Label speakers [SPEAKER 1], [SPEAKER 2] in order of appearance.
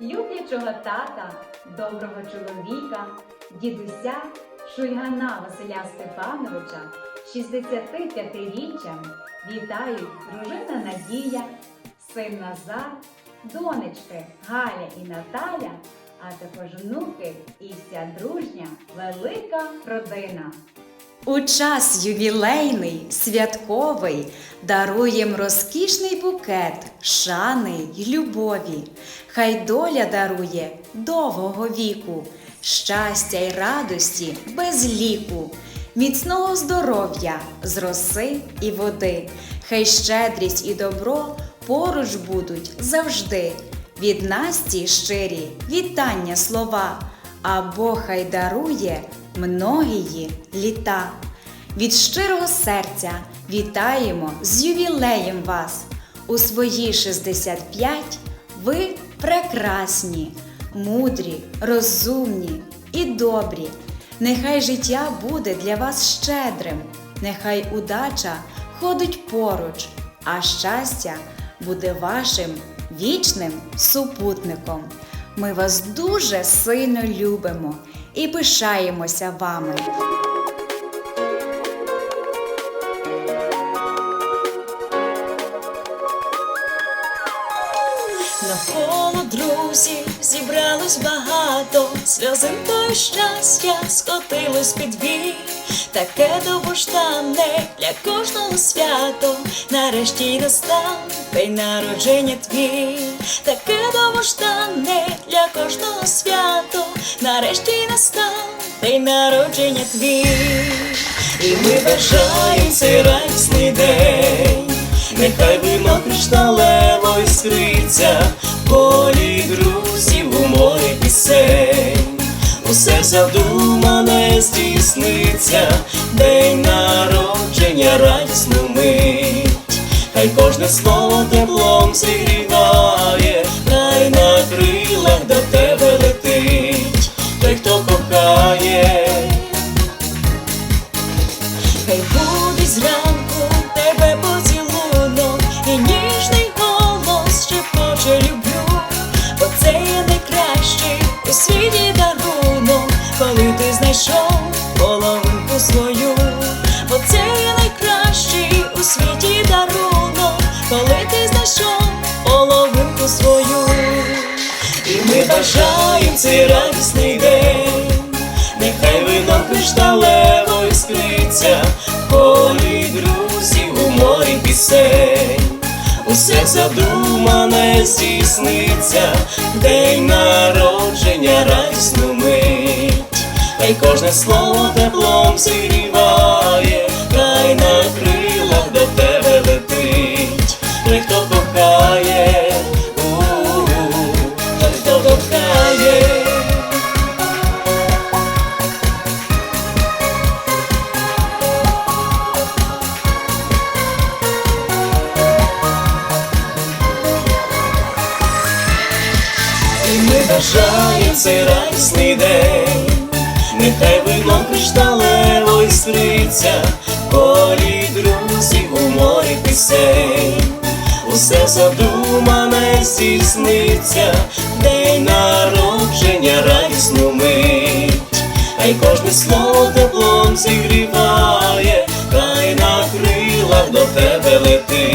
[SPEAKER 1] люблячого тата, доброго чоловіка, дідуся Шульгана Василя Степановича 65-річчям вітають дружина Надія, син Назар, донечки Галя і Наталя, а також внуки і вся дружня велика родина.
[SPEAKER 2] У час ювілейний, святковий даруєм розкішний букет шани й любові. Хай доля дарує довгого віку, щастя й радості без ліку, міцного здоров'я з роси і води. Хай щедрість і добро поруч будуть завжди. Від Насті щирі вітання слова, а Бог хай дарує многії літа. Від щирого серця вітаємо з ювілеєм вас. У свої 65 ви прекрасні, мудрі, розумні і добрі. Нехай життя буде для вас щедрим, нехай удача ходить поруч, а щастя буде вашим вічним супутником. Ми вас дуже сильно любимо і пишаємося вами.
[SPEAKER 3] Навколо друзів зібралось багато, сльозинко і щастя скотилось під вік. Таке довгожданне для кожного свято, нарешті й настав день народження твій, таке довгожданне для кожного свято, нарешті настав день народження твій. І ми бажаємо цей радісний день. Нехай вино кришталево іскриться, полі друзів у морі пісень, усе задумане здійсниться, день народження радісну мить, хай кожне слово теплом зігріває, бажаємо цей радісний день. Нехай вино кришталево іскриться, в полі друзів у морі пісень, усе задумане здійсниться, день народження радісну мить, хай кожне слово теплом зігріває, Бажаємо цей радісний день, нехай вино кришталево іскриться, в полі друзів у морі пісень, усе задумане здійсниться, день народження радісну мить, хай кожне слово теплом зігріває, хай на крилах до тебе летить.